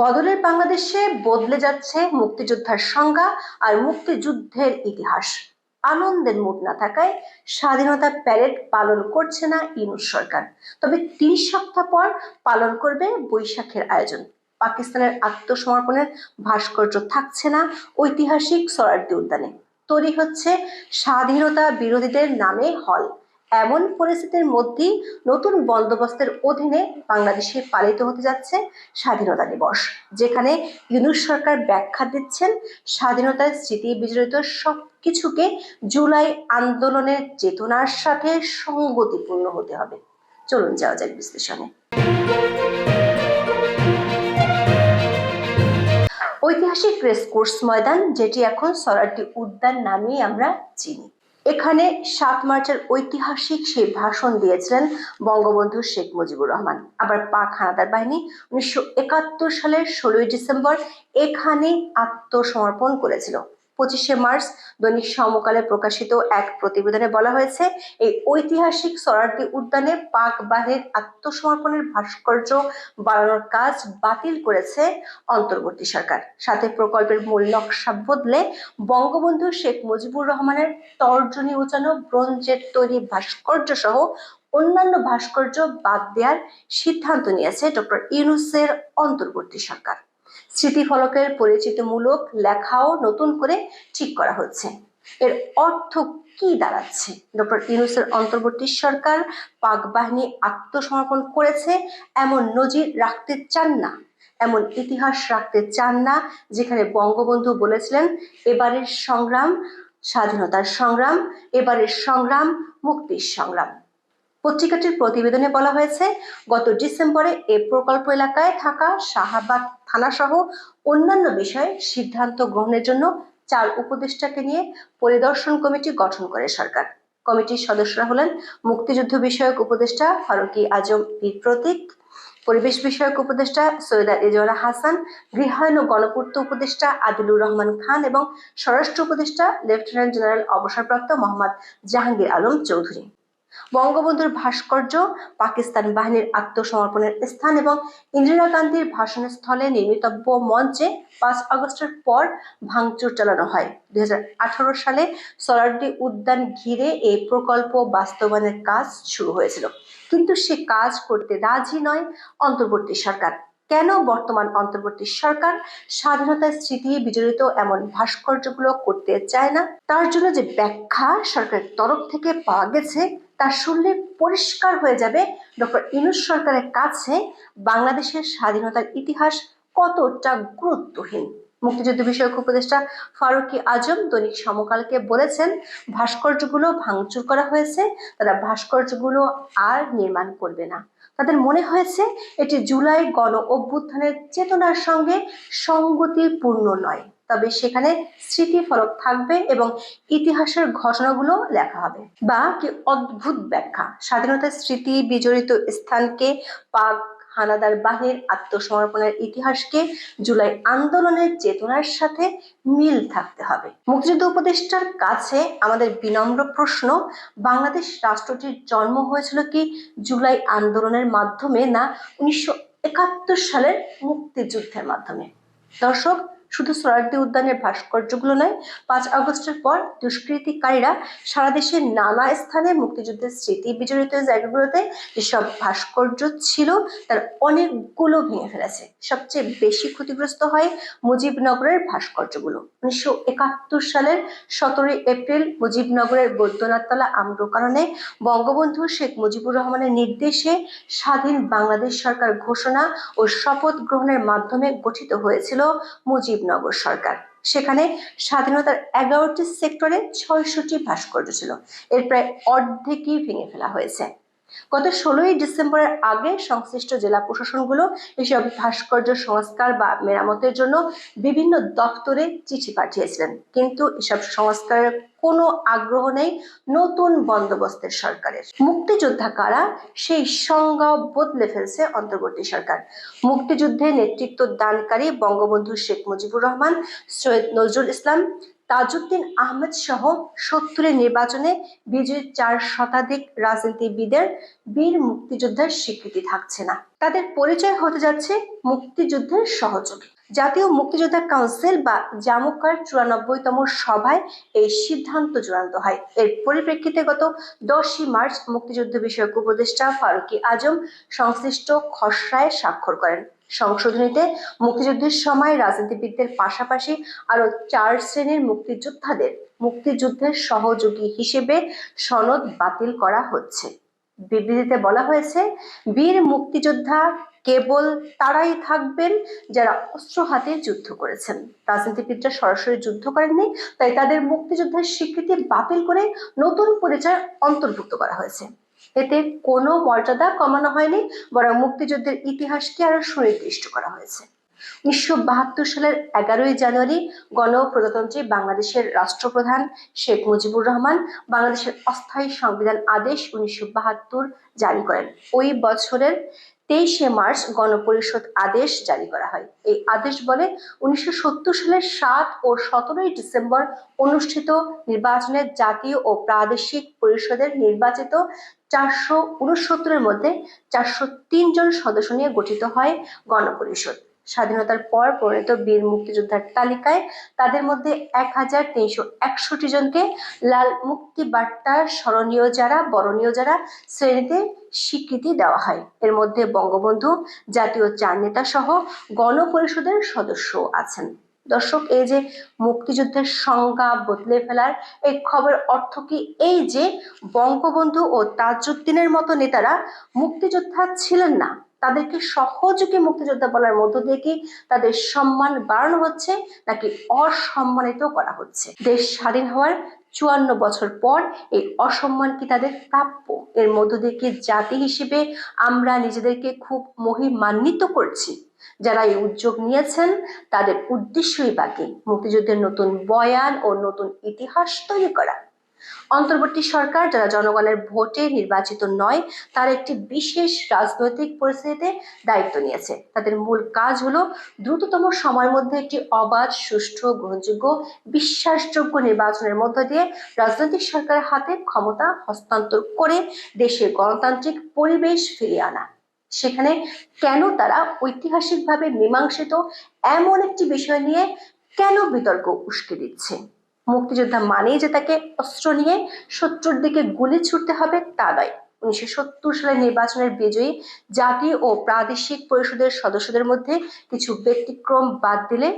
বদলের বাংলাদেশে বদলে যাচ্ছে মুক্তিযোদ্ধার সংজ্ঞা আর মুক্তিযুদ্ধের ইতিহাস। আনন্দের মুড না থাকায় স্বাধীনতা প্যারেড পালন করছে না ইউনুস সরকার। তবে তিন সপ্তাহ পর পালন করবে বৈশাখের আয়োজন। পাকিস্তানের আত্মসমর্পণের ভাস্কর্য থাকছে না ঐতিহাসিক সরার্দি উদ্যানে তৈরি হচ্ছে স্বাধীনতা বিরোধীদের নামে হল। এমন পরিস্থিতির মধ্যেই নতুন বন্দোবস্তের অধীনে বাংলাদেশে পালিত হতে যাচ্ছে স্বাধীনতা দিবস, যেখানে ইউনুস সরকার ব্যাখ্যা দিচ্ছেন স্বাধীনতার স্মৃতি বিজড়িত সব কিছুকে জুলাই আন্দোলনের চেতনার সাথে সঙ্গতিপূর্ণ হতে হবে। চলুন যাওয়া যাক বিশ্লেষণে। ঐতিহাসিক রেসকোর্স ময়দান, যেটি এখন সরারটি উদ্যান নামেই আমরা চিনি। এখানে সাত মার্চের ঐতিহাসিক সেই ভাষণ দিয়েছিলেন বঙ্গবন্ধু শেখ মুজিবুর রহমান। আবার পাক হানাদার বাহিনী উনিশশো একাত্তর সালের ষোলোই ডিসেম্বর এখানে আত্মসমর্পণ করেছিল। পঁচিশে মার্চ দৈনিক সমকালে প্রকাশিত এক প্রতিবেদনে বলা হয়েছে, এই ঐতিহাসিক সরারদি উদ্যানে পাক বাহিনীর আত্মসমর্পণের ভাস্কর্য বাড়ানোর কাজ বাতিল করেছে অন্তর্বর্তী সরকার। সাথে প্রকল্পের মূল নকশা বদলে বঙ্গবন্ধু শেখ মুজিবুর রহমানের তর্জনী উঁচানো ব্রোঞ্জের তৈরি ভাস্কর্য সহ অন্যান্য ভাস্কর্য বাদ দেওয়ার সিদ্ধান্ত নিয়েছে ডক্টর ইউনুসের অন্তর্বর্তী সরকার। স্মৃতিফলকের পরিচিতিমূলক লেখাও নতুন করে ঠিক করা হচ্ছে। এর অর্থ কি দাঁড়াচ্ছে? ডক্টর ইউনুসের অন্তর্বর্তী সরকার পাক বাহিনী আত্মসমর্পণ করেছে, এমন নজির রাখতে চান না, এমন ইতিহাস রাখতে চান না, যেখানে বঙ্গবন্ধু বলেছিলেন, এবারের সংগ্রাম স্বাধীনতার সংগ্রাম, এবারের সংগ্রাম মুক্তির সংগ্রাম। পত্রিকাটির প্রতিবেদনে বলা হয়েছে, গত ডিসেম্বরে এ প্রকল্প এলাকায় থাকা শাহাবাদ থানাসহ অন্যান্য বিষয়ে সিদ্ধান্ত গ্রহণের জন্য চার উপদেষ্টাকে নিয়ে পরিদর্শন কমিটি গঠন করে সরকার। কমিটির সদস্যরা হলেন মুক্তিযুদ্ধ বিষয়ক উপদেষ্টা ফারুকি আজম বীর প্রতীক, পরিবেশ বিষয়ক উপদেষ্টা সৈয়দা এজওয়ারা হাসান, গৃহায়ন ও গণপূর্ত উপদেষ্টা আদিলুর রহমান খান এবং স্বরাষ্ট্র উপদেষ্টা লেফটেন্যান্ট জেনারেল অবসরপ্রাপ্ত মোহাম্মদ জাহাঙ্গীর আলম চৌধুরী। বঙ্গবন্ধুর ভাস্কর্য, পাকিস্তান বাহিনীর আত্মসমর্পণের স্থান এবং ইন্দিরা গান্ধীর ভাষণের স্থলে নির্মিতব্য মঞ্চে পাঁচ আগস্টের পর ভাঙচুর চালানো হয়। দুই সালে সরারডি উদ্যান ঘিরে এই প্রকল্প বাস্তবায়নের কাজ শুরু হয়েছিল। কিন্তু সে কাজ করতে রাজি নয় অন্তর্বর্তী সরকার। কেন বর্তমান অন্তর্বর্তী সরকার স্বাধীনতার স্মৃতি বিজড়িত এমন ভাস্কর্যগুলো করতে চায় না? তার জন্য যে ব্যাখ্যা সরকারের তরফ থেকে পাওয়া গেছে তা শুনলে পরিষ্কার হয়ে যাবে। ডক্টর ইনুস সরকারের কাছে বাংলাদেশের স্বাধীনতার ইতিহাস কতটা গুরুত্বহীন? মুক্তিযুদ্ধ বিষয়ক উপদেষ্টা ফারুকি আজম দৈনিক সমকালকে বলেছেন, ভাস্কর্যগুলো ভাঙচুর করা হয়েছে, তারা ভাস্কর্যগুলো আর নির্মাণ করবে না। তাদের মনে হয়েছে, এটি জুলাই গণ অভ্যুত্থানের চেতনার সঙ্গে সঙ্গতিপূর্ণ নয়। তবে সেখানে স্মৃতি ফলক থাকবে এবং ইতিহাসের ঘটনাগুলো লেখা হবে। বা কি অদ্ভুত ব্যাখ্যা। স্বাধীনতার স্মৃতি বিজড়িত স্থানকে পাক হানাদার বাহিনীর আত্মসমর্পণের ইতিহাসকে জুলাই আন্দোলনের চেতনার সাথে মিল থাকতে হবে। মুক্তিযুদ্ধ উপদেষ্টার কাছে আমাদের বিনম্র প্রশ্ন, বাংলাদেশ রাষ্ট্রটির জন্ম হয়েছিল কি জুলাই আন্দোলনের মাধ্যমে না উনিশশো একাত্তর সালের মুক্তিযুদ্ধের মাধ্যমে? দর্শক শুধু সোহরাওয়ার্দী উদ্যানের ভাস্কর্যগুলো নয়, পাঁচ আগস্টের পর দুষ্কৃতিকারীরা সারা দেশের নানা স্থানে মুক্তিযুদ্ধের স্মৃতি বিজড়িত জায়গাগুলোতে যেসব ভাস্কর্য ছিল, তার অনেকগুলো ভেঙে ফেলেছে। সবচেয়ে বেশি ক্ষতিগ্রস্ত হয় মুজিবনগরের ভাস্কর্যগুলো। উনিশশো একাত্তর সালের সতেরোই এপ্রিল মুজিবনগরের বৈদ্যনাথতলা আম্রকারণে বঙ্গবন্ধু শেখ মুজিবুর রহমানের নির্দেশে স্বাধীন বাংলাদেশ সরকার ঘোষণা ও শপথ গ্রহণের মাধ্যমে গঠিত হয়েছিল মুজিব মুজিবনগর সরকার। সেখানে স্বাধীনতার এগারোটি সেক্টরে ছয়শটি ভাস্কর্য ছিল। এর প্রায় অর্ধেকই ভেঙে ফেলা হয়েছে। গত ষোলোই ডিসেম্বরের আগে সংশ্লিষ্ট জেলা প্রশাসনগুলো এসব ভাস্কর্য সংস্কার বা মেরামতের জন্য বিভিন্ন দপ্তরে চিঠি পাঠিয়েছিলেন। কিন্তু এসব সংস্কারের কোনো আগ্রহ নেই নতুন বন্দোবস্তের সরকারের। মুক্তিযোদ্ধা কারা? সেই সংজ্ঞা বদলে ফেলছে অন্তর্বর্তী সরকার। মুক্তিযুদ্ধে নেতৃত্ব দানকারী বঙ্গবন্ধু শেখ মুজিবুর রহমান, সৈয়দ নজরুল ইসলাম তাজউদ্দিন আহমেদ সহ সত্তরের নির্বাচনে বিজয়ী চার শতাধিক রাজনীতিবিদের বীর মুক্তিযোদ্ধার স্বীকৃতি থাকছে না। তাদের পরিচয় হতে যাচ্ছে মুক্তিযুদ্ধের সহযোগী। জাতীয় মুক্তিযোদ্ধা কাউন্সিল বা জামুকার চুরানব্বইতম সভায় এই সিদ্ধান্ত চূড়ান্ত হয়। এর পরিপ্রেক্ষিতে গত দশই মার্চ মুক্তিযুদ্ধ বিষয়ক উপদেষ্টা ফারুকি আজম সংশ্লিষ্ট খসড়ায় স্বাক্ষর করেন। সংশোধনীতে মুক্তিযুদ্ধের সময় রাজনীতিবিদদের পাশাপাশি আরও চার শ্রেণির মুক্তিযোদ্ধাদের মুক্তিযুদ্ধের সহযোগী হিসেবে সনদ বাতিল করা হচ্ছে। বিবৃতিতে বলা হয়েছে, বীর মুক্তিযোদ্ধা কেবল তারাই থাকবেন যারা অস্ত্র হাতে যুদ্ধ করেছেন। রাজনীতিবিদরা সরাসরি যুদ্ধ করেননি, তাই তাদের মুক্তিযুদ্ধের স্বীকৃতি বাতিল করে নতুন পরিচয় অন্তর্ভুক্ত করা হয়েছে। এতে কোনো মর্যাদা কমানো হয়নি, বরং মুক্তিযুদ্ধের ইতিহাসকে আরও সুনির্দিষ্ট করা হয়েছে। উনিশশো বাহাত্তর সালের এগারোই জানুয়ারি গণপ্রজাতন্ত্রী বাংলাদেশের রাষ্ট্রপ্রধান শেখ মুজিবুর রহমান বাংলাদেশের অস্থায়ী সংবিধান আদেশ উনিশশো বাহাত্তর জারি করেন। ওই বছরের তেইশে মার্চ গণপরিষদ আদেশ জারি করা হয়। এই আদেশ বলে উনিশশো সত্তর সালের সাত ও সতেরোই ডিসেম্বর অনুষ্ঠিত নির্বাচনের জাতীয় ও প্রাদেশিক পরিষদের নির্বাচিত চারশো উনসত্তরের মধ্যে চারশো তিনজন সদস্য নিয়ে গঠিত হয় গণপরিষদ। স্বাধীনতার পর পরিণত বীর মুক্তিযোদ্ধার তালিকায় তাদের মধ্যে এক হাজার তিনশো একষট্টি জনকে লাল মুক্তি বার্তার স্মরণীয় যারা, বরণীয় যারা শ্রেণীতে স্বীকৃতি দেওয়া হয়। এর মধ্যে বঙ্গবন্ধু জাতীয় চার নেতা সহ গণপরিষদের সদস্য আছেন। দর্শক, এই যে মুক্তিযুদ্ধের সংজ্ঞা বদলে ফেলার এই খবর অর্থ কি? এই যে বঙ্গবন্ধু ও তাজউদ্দিনের মতো নেতারা মুক্তিযোদ্ধা ছিলেন না তাদেরকে সহযোগে মুক্তিযোদ্ধা বলার মধ্য দিয়ে কি তাদের সম্মান বাড়ানো হচ্ছে নাকি অসম্মানিত করা হচ্ছে? দেশ স্বাধীন হওয়ার চুয়ান্ন বছর পর এই অসম্মান কি তাদের প্রাপ্য? এর মধ্য দিয়ে কি জাতি হিসেবে আমরা নিজেদেরকে খুব মহিমান্বিত করছি? যারা এই উদ্যোগ নিয়েছেন, তাদের উদ্দেশ্যই বাকি মুক্তিযুদ্ধের নতুন বয়ান ও নতুন ইতিহাস তৈরি করা? অন্তর্বর্তী সরকার যারা জনগণের ভোটে নির্বাচিত নয়, তার একটি বিশেষ রাজনৈতিক পরিস্থিতিতে দায়িত্ব নিয়েছে। তাদের মূল কাজ হলো দ্রুততম সময়ের মধ্যে একটি অবাধ, সুষ্ঠু, গ্রহণযোগ্য, বিশ্বাসযোগ্য নির্বাচনের মধ্য দিয়ে রাজনৈতিক সরকারের হাতে ক্ষমতা হস্তান্তর করে দেশের গণতান্ত্রিক পরিবেশ ফিরিয়ে আনা। সেখানে কেন তারা ঐতিহাসিকভাবে মীমাংসিত এমন একটি বিষয় নিয়ে কেন বিতর্ক উস্কে দিচ্ছে? মুক্তিযোদ্ধা মানেই যে তাকে অস্ত্র নিয়ে শত্রুর দিকে গুলি ছুটতে হবে তা নয়। উনিশশো সত্তর সালের নির্বাচনের বিজয়ী জাতীয় ও প্রাদেশিক পরিষদের সদস্যদের মধ্যে কিছু ব্যতিক্রম বাদ দিলে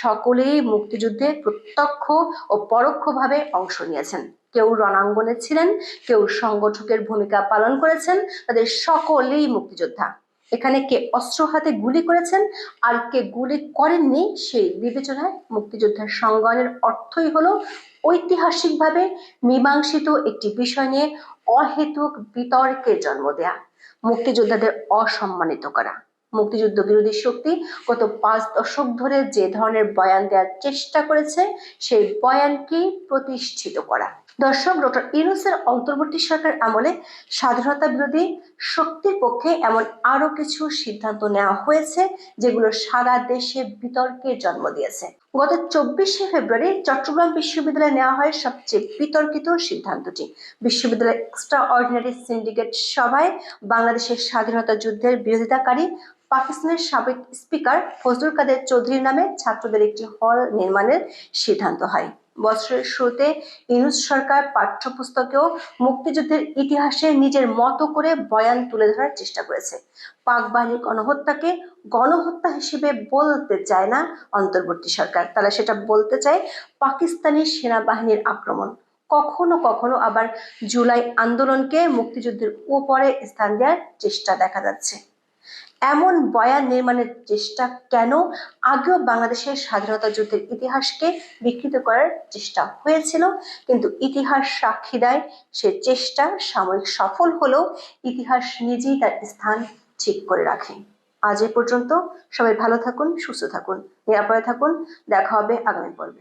সকলেই মুক্তিযুদ্ধে প্রত্যক্ষ ও পরোক্ষভাবে অংশ নিয়েছেন। কেউ রণাঙ্গনে ছিলেন, কেউ সংগঠকের ভূমিকা পালন করেছেন, তাদের সকলেই মুক্তিযোদ্ধা। এখানে কে অস্ত্র হাতে গুলি করেছেন আর কে গুলি করেননি সেই বিবেচনায় মুক্তিযোদ্ধার সংজ্ঞানের অর্থই হলো ঐতিহাসিকভাবে মীমাংসিত একটি বিষয় নিয়ে অহেতুক বিতর্কের জন্ম দেয়া, মুক্তিযোদ্ধাদের অসম্মানিত করা। মুক্তিযুদ্ধ বিরোধী শক্তি গত পাঁচ দশক ধরে যে ধরনের বয়ান দেওয়ার চেষ্টা করেছে, সেই বয়ানকে প্রতিষ্ঠিত করা। দর্শক, ডক্টর ইউনুসের অন্তর্বর্তী সরকার আমলে স্বাধীনতা বিরোধী শক্তির পক্ষে এমন আরও কিছু সিদ্ধান্ত নেওয়া হয়েছে, যেগুলো সারা দেশে বিতর্কের জন্ম দিয়েছে। গত চব্বিশে ফেব্রুয়ারি চট্টগ্রাম বিশ্ববিদ্যালয়ে নেওয়া হয় সবচেয়ে বিতর্কিত সিদ্ধান্তটি। বিশ্ববিদ্যালয়ের এক্সট্রা অর্ডিনারি সিন্ডিকেট সভায় বাংলাদেশের স্বাধীনতা যুদ্ধের বিরোধিতাকারী পাকিস্তানের সাবেক স্পিকার ফজলুল কাদের চৌধুরীর নামে ছাত্রদের একটি হল নির্মাণের সিদ্ধান্ত হয়। বছরের শুরুতে ইউনুস সরকার পাঠ্যপুস্তকেও মুক্তিযুদ্ধের ইতিহাসে নিজের মতো করে বয়ান তুলে ধরার চেষ্টা করেছে। পাক বাহিনীর গণহত্যাকে গণহত্যা হিসেবে বলতে চায় না অন্তর্বর্তী সরকার। তারা সেটা বলতে চায় পাকিস্তানি সেনাবাহিনীর আক্রমণ। কখনো কখনো আবার জুলাই আন্দোলনকে মুক্তিযুদ্ধের উপরে স্থান দেওয়ার চেষ্টা দেখা যাচ্ছে। এমন বয়ান নির্মাণের চেষ্টা কেন আগেও বাংলাদেশের স্বাধীনতা যুদ্ধের ইতিহাসকে বিকৃত করার চেষ্টা হয়েছিল? কিন্তু ইতিহাস সাক্ষী দেয় সে চেষ্টা সাময়িক সফল হলেও ইতিহাস নিজেই তার স্থান ঠিক করে রাখে। আজ এ পর্যন্ত সবাই ভালো থাকুন, সুস্থ থাকুন, নিরাপদে থাকুন। দেখা হবে আগামী পর্বে।